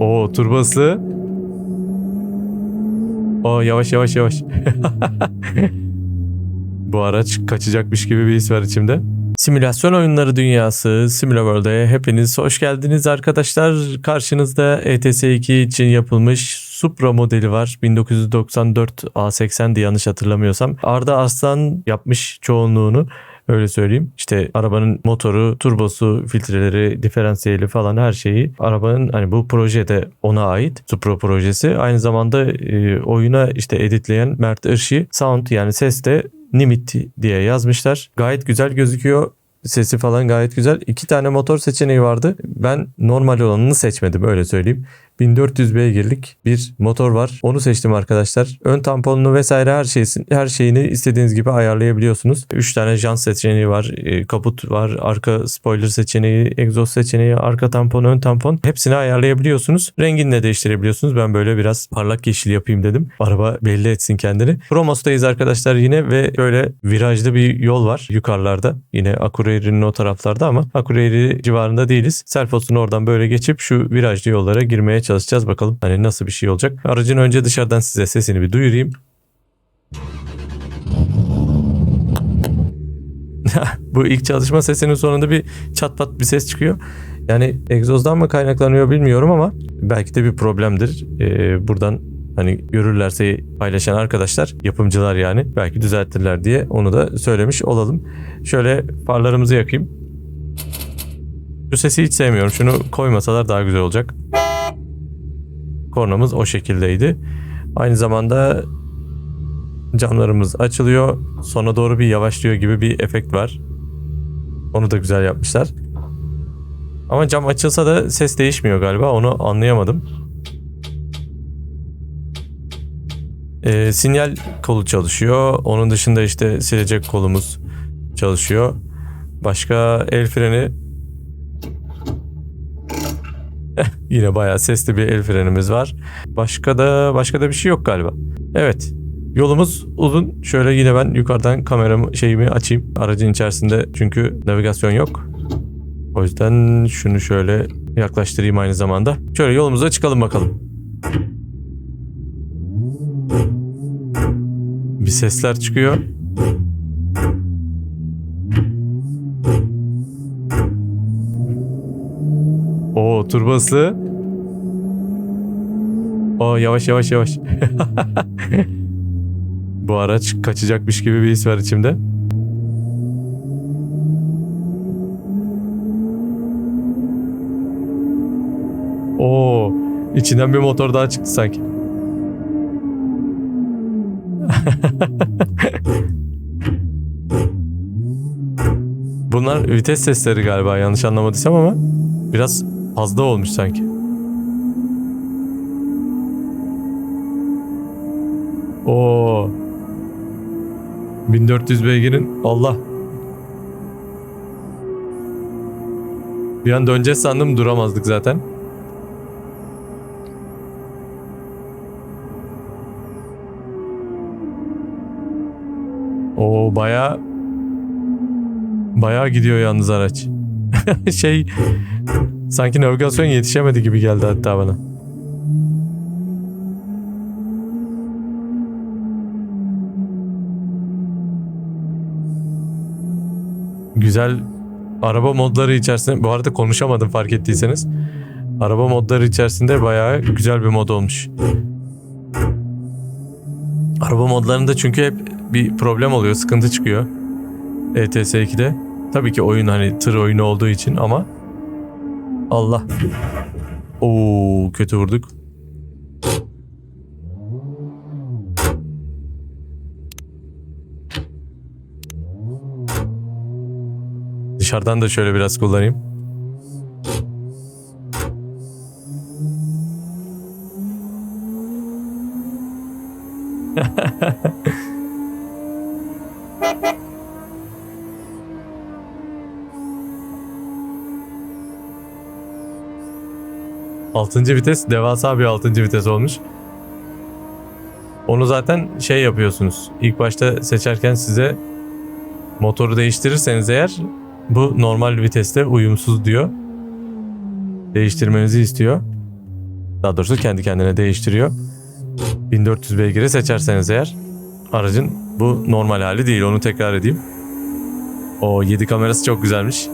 O turbası. O yavaş yavaş yavaş. Bu araç kaçacakmış gibi bir his var içimde. Simülasyon oyunları dünyası SimilaWorld'e hepiniz hoş geldiniz arkadaşlar. Karşınızda ETS2 için yapılmış Supra modeli var. 1994 A80'di yanlış hatırlamıyorsam. Arda Aslan yapmış çoğunluğunu. Öyle söyleyeyim. İşte arabanın motoru, turbosu, filtreleri, diferansiyeli falan her şeyi arabanın hani bu projede ona ait. Supra projesi. Aynı zamanda e, oyuna işte editleyen Mert Irşi sound yani ses de Nimit diye yazmışlar. Gayet güzel gözüküyor. Sesi falan gayet güzel. İki tane motor seçeneği vardı. Ben normal olanını seçmedim öyle söyleyeyim. 1400 beygirlik bir motor var. Onu seçtim arkadaşlar. Ön tamponunu vesaire her şeysin her şeyini istediğiniz gibi ayarlayabiliyorsunuz. 3 tane jant seçeneği var. e, Kaput var. Arka spoiler seçeneği, egzoz seçeneği, arka tampon, ön tampon. Hepsini ayarlayabiliyorsunuz. Rengini de değiştirebiliyorsunuz. Ben böyle biraz parlak yeşil yapayım dedim. Araba belli etsin kendini. Promos'tayız arkadaşlar yine ve böyle virajlı bir yol var yukarılarda. Yine Akureyri'nin o taraflarda ama Akureyri civarında değiliz. Selfos'un oradan böyle geçip şu virajlı yollara girmeye çalışacağız bakalım. Hani nasıl bir şey olacak. Aracın önce dışarıdan size sesini bir duyurayım. Bu ilk çalışma sesinin sonunda bir çat pat bir ses çıkıyor. Yani egzozdan mı kaynaklanıyor bilmiyorum ama belki de bir problemdir. Ee, buradan hani görürlerse paylaşan arkadaşlar, yapımcılar yani belki düzeltirler diye onu da söylemiş olalım. Şöyle farlarımızı yakayım. Şu sesi hiç sevmiyorum. Şunu koymasalar daha güzel olacak. Kornamız o şekildeydi. Aynı zamanda camlarımız açılıyor. Sona doğru bir yavaşlıyor gibi bir efekt var. Onu da güzel yapmışlar. Ama cam açılsa da ses değişmiyor galiba. Onu anlayamadım. Ee, sinyal kolu çalışıyor. Onun dışında işte silecek kolumuz çalışıyor. Başka el freni Yine bayağı sesli bir el frenimiz var. Başka da başka da bir şey yok galiba. Evet. Yolumuz uzun. Şöyle yine ben yukarıdan kameramı şeyimi açayım. Aracın içerisinde çünkü navigasyon yok. O yüzden şunu şöyle yaklaştırayım aynı zamanda. Şöyle yolumuza çıkalım bakalım. Bir sesler çıkıyor. O turbası. O yavaş yavaş yavaş. Bu araç kaçacakmış gibi bir his var içimde. Oo, içinden bir motor daha çıktı sanki. Bunlar vites sesleri galiba yanlış anlamadıysam ama biraz fazla olmuş sanki. Oo. 1400 beygirin Allah. Bir an döneceğiz sandım duramazdık zaten. Oo baya baya gidiyor yalnız araç. şey sanki navigasyon yetişemedi gibi geldi hatta bana. Güzel araba modları içerisinde bu arada konuşamadım fark ettiyseniz. Araba modları içerisinde bayağı güzel bir mod olmuş. Araba modlarında çünkü hep bir problem oluyor, sıkıntı çıkıyor. E ETS 2'de. Tabii ki oyun hani tır oyunu olduğu için ama Allah. Oo kötü vurduk. Dışarıdan da şöyle biraz kullanayım. Altıncı vites devasa bir altıncı vites olmuş. Onu zaten şey yapıyorsunuz. İlk başta seçerken size motoru değiştirirseniz eğer bu normal viteste uyumsuz diyor. Değiştirmenizi istiyor. Daha doğrusu kendi kendine değiştiriyor. 1400 beygiri seçerseniz eğer aracın bu normal hali değil onu tekrar edeyim. O 7 kamerası çok güzelmiş.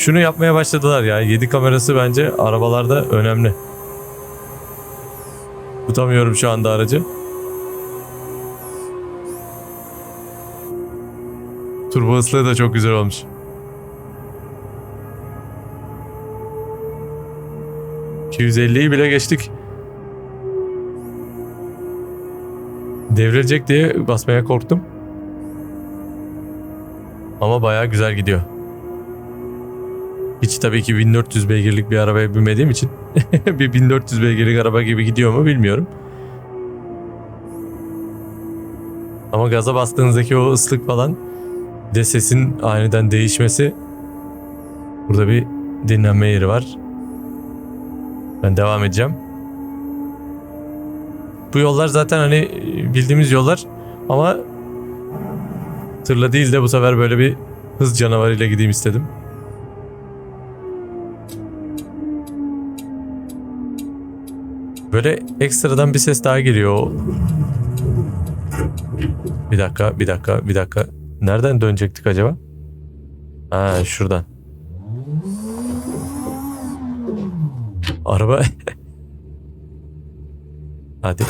Şunu yapmaya başladılar ya. 7 kamerası bence arabalarda önemli. Tutamıyorum şu anda aracı. Turbo ıslığı da çok güzel olmuş. ...250'yi bile geçtik. Devrilecek diye basmaya korktum. Ama bayağı güzel gidiyor. Hiç tabii ki 1400 beygirlik bir arabaya binmediğim için bir 1400 beygirlik araba gibi gidiyor mu bilmiyorum. Ama gaza bastığınızdaki o ıslık falan de sesin aniden değişmesi burada bir dinlenme yeri var. Ben devam edeceğim. Bu yollar zaten hani bildiğimiz yollar ama tırla değil de bu sefer böyle bir hız canavarıyla gideyim istedim. Böyle ekstradan bir ses daha geliyor. Bir dakika, bir dakika, bir dakika. Nereden dönecektik acaba? Ha, şuradan. Araba... Hadi.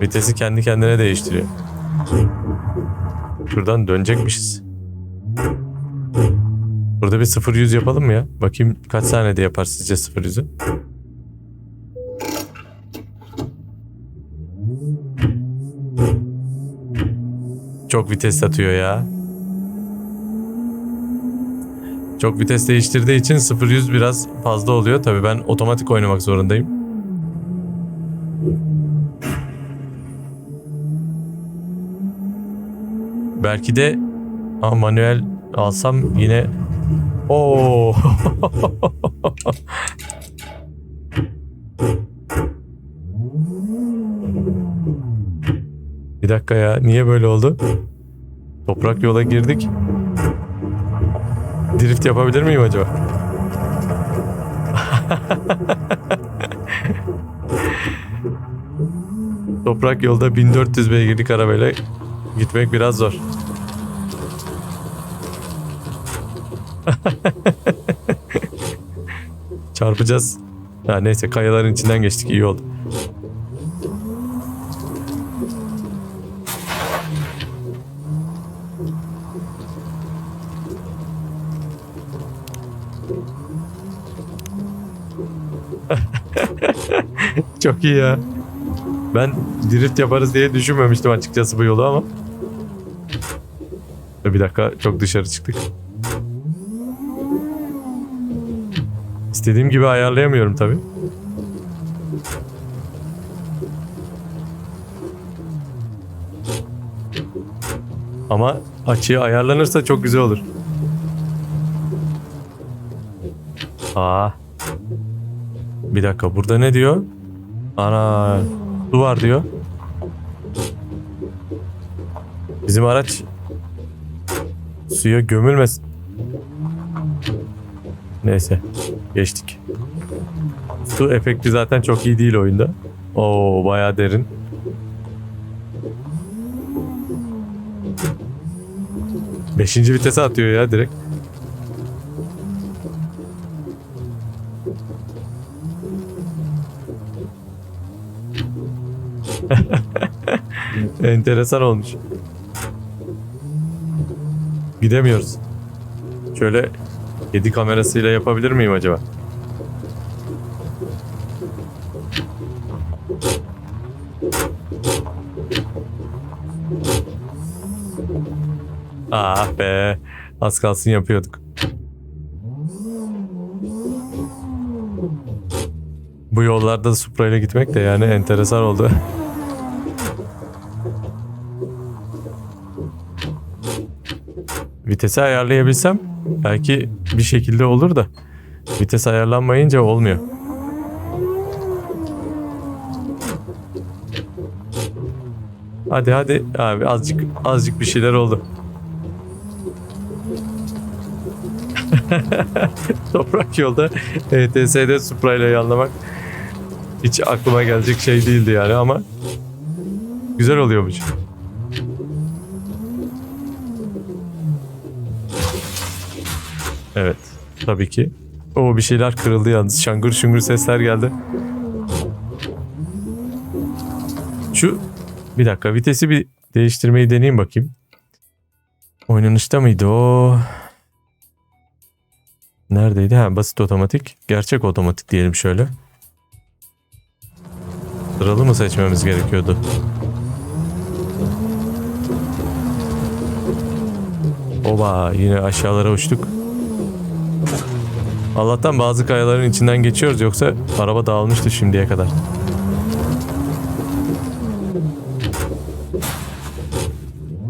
Vitesi kendi kendine değiştiriyor. Şuradan dönecekmişiz. Burada bir 0-100 yapalım mı ya? Bakayım kaç saniyede yapar sizce 0-100'ü? Çok vites atıyor ya. Çok vites değiştirdiği için 0-100 biraz fazla oluyor. Tabii ben otomatik oynamak zorundayım. Belki de Aa, manuel alsam yine Oo. Bir dakika ya niye böyle oldu? Toprak yola girdik. Drift yapabilir miyim acaba? Toprak yolda 1400 beygirlik arabayla gitmek biraz zor. Çarpacağız. Ha neyse kayaların içinden geçtik iyi oldu. Çok iyi ya. Ben drift yaparız diye düşünmemiştim açıkçası bu yolu ama. Bir dakika çok dışarı çıktık. İstediğim gibi ayarlayamıyorum tabi. Ama açıya ayarlanırsa çok güzel olur. Aa. Bir dakika burada ne diyor? Ana su var diyor. Bizim araç suya gömülmesin. Neyse. Geçtik. Su efekti zaten çok iyi değil oyunda. Oo bayağı derin. Beşinci vitese atıyor ya direkt. Enteresan olmuş. Gidemiyoruz. Şöyle 7 kamerasıyla yapabilir miyim acaba? Ah be. Az kalsın yapıyorduk. Bu yollarda Supra ile gitmek de yani enteresan oldu. Vitesi ayarlayabilsem belki bir şekilde olur da vites ayarlanmayınca olmuyor. Hadi hadi abi azıcık azıcık bir şeyler oldu. Toprak yolda ETS'de Supra ile yanlamak hiç aklıma gelecek şey değildi yani ama güzel oluyormuş. Evet. Tabii ki. O bir şeyler kırıldı yalnız. Şangır şungur sesler geldi. Şu bir dakika vitesi bir değiştirmeyi deneyeyim bakayım. Oynanışta mıydı o? Neredeydi? Ha basit otomatik. Gerçek otomatik diyelim şöyle. Sıralı mı seçmemiz gerekiyordu? Oba yine aşağılara uçtuk. Allah'tan bazı kayaların içinden geçiyoruz yoksa araba dağılmıştı şimdiye kadar.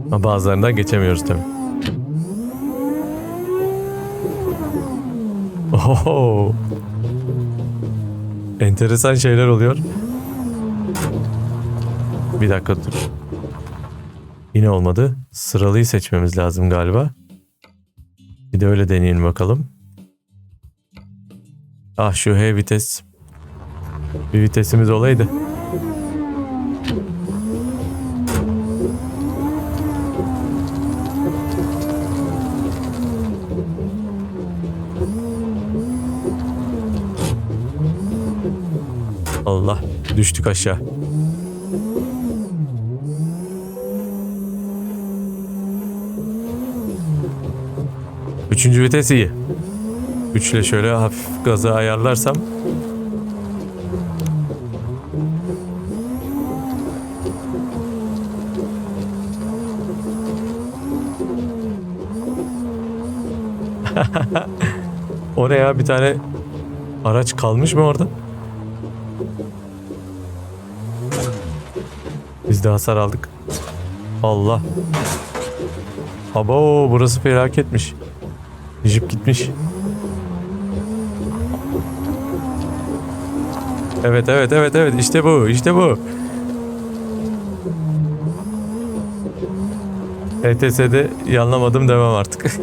Ama bazılarından geçemiyoruz tabii. Oho. Enteresan şeyler oluyor. Bir dakika dur. Yine olmadı. Sıralıyı seçmemiz lazım galiba. Bir de öyle deneyelim bakalım. Ah şu H vites. Bir vitesimiz olaydı. Allah düştük aşağı. Üçüncü vites iyi. Üçle şöyle hafif gazı ayarlarsam O ne ya bir tane araç kalmış mı orada? Biz de hasar aldık. Allah. Abo burası felaketmiş. Jip gitmiş. Evet evet evet evet işte bu işte bu. ETS'de yanlamadım demem artık.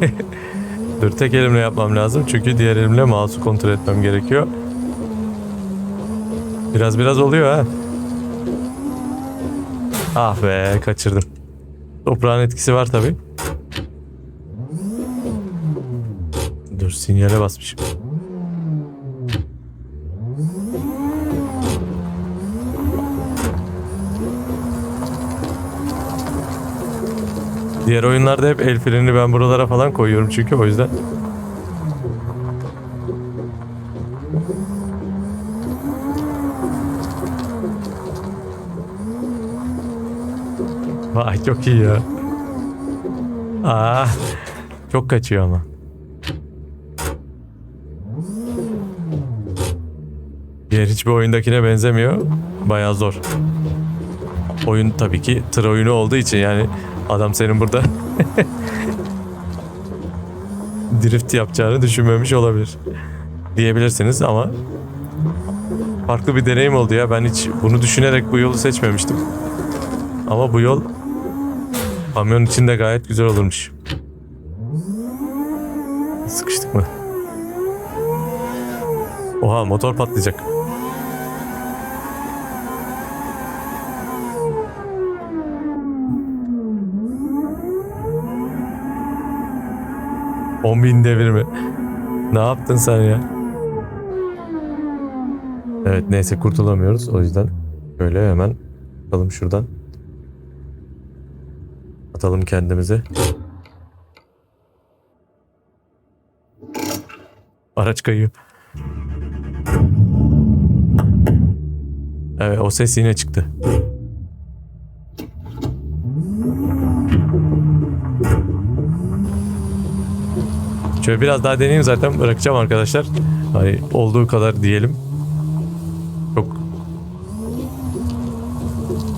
Dur tek elimle yapmam lazım çünkü diğer elimle mouse'u kontrol etmem gerekiyor. Biraz biraz oluyor ha. Ah be kaçırdım. Toprağın etkisi var tabi. Dur sinyale basmışım. Diğer oyunlarda hep el frenini ben buralara falan koyuyorum çünkü o yüzden. Vay çok iyi ya. Aa, çok kaçıyor ama. Diğer hiçbir oyundakine benzemiyor. Bayağı zor. Oyun tabii ki tır oyunu olduğu için yani adam senin burada drift yapacağını düşünmemiş olabilir. Diyebilirsiniz ama farklı bir deneyim oldu ya. Ben hiç bunu düşünerek bu yolu seçmemiştim. Ama bu yol kamyon içinde gayet güzel olurmuş. Sıkıştık mı? Oha motor patlayacak. On bin devir mi? Ne yaptın sen ya? Evet neyse kurtulamıyoruz o yüzden böyle hemen bakalım şuradan. Atalım kendimize. Araç kayıyor. Evet o ses yine çıktı. Şöyle biraz daha deneyeyim zaten bırakacağım arkadaşlar. Hani olduğu kadar diyelim. Çok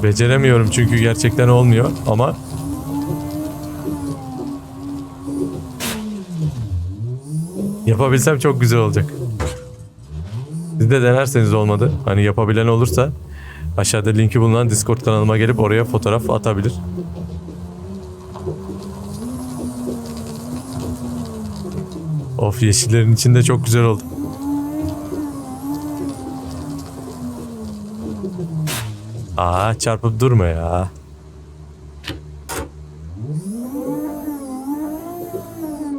beceremiyorum çünkü gerçekten olmuyor ama yapabilsem çok güzel olacak. Siz de denerseniz olmadı. Hani yapabilen olursa aşağıda linki bulunan Discord kanalıma gelip oraya fotoğraf atabilir. Of yeşillerin içinde çok güzel oldu. Aa çarpıp durma ya.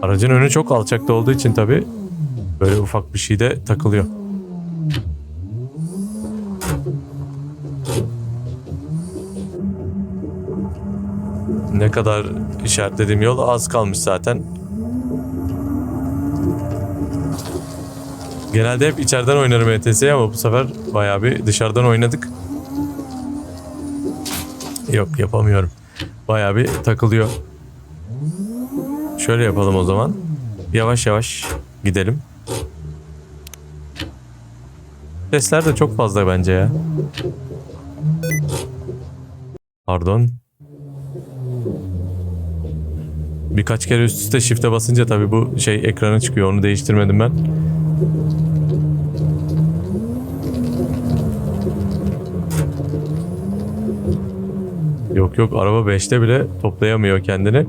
Aracın önü çok alçakta olduğu için tabi böyle ufak bir şeyde takılıyor. Ne kadar işaretlediğim yol az kalmış zaten. Genelde hep içeriden oynarım ETS'yi ama bu sefer bayağı bir dışarıdan oynadık. Yok yapamıyorum. Bayağı bir takılıyor. Şöyle yapalım o zaman. Yavaş yavaş gidelim. Sesler de çok fazla bence ya. Pardon. Birkaç kere üst üste shift'e basınca tabii bu şey ekranı çıkıyor. Onu değiştirmedim ben. Yok yok araba 5'te bile toplayamıyor kendini.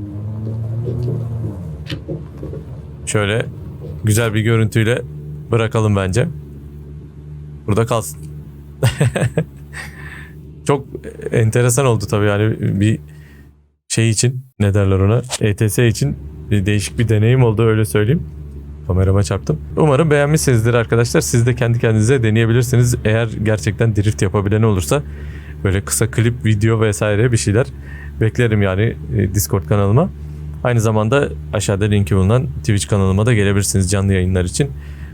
Şöyle güzel bir görüntüyle bırakalım bence. Burada kalsın. Çok enteresan oldu tabii yani bir şey için ne derler ona ETS için bir değişik bir deneyim oldu öyle söyleyeyim. Kamerama çarptım. Umarım beğenmişsinizdir arkadaşlar. Siz de kendi kendinize deneyebilirsiniz. Eğer gerçekten drift yapabilen olursa böyle kısa klip, video vesaire bir şeyler beklerim yani e, Discord kanalıma. Aynı zamanda aşağıda linki bulunan Twitch kanalıma da gelebilirsiniz canlı yayınlar için.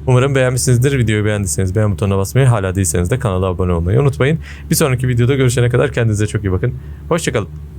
Umarım beğenmişsinizdir. Videoyu beğendiyseniz beğen butonuna basmayı, hala değilseniz de kanala abone olmayı unutmayın. Bir sonraki videoda görüşene kadar kendinize çok iyi bakın. Hoşçakalın.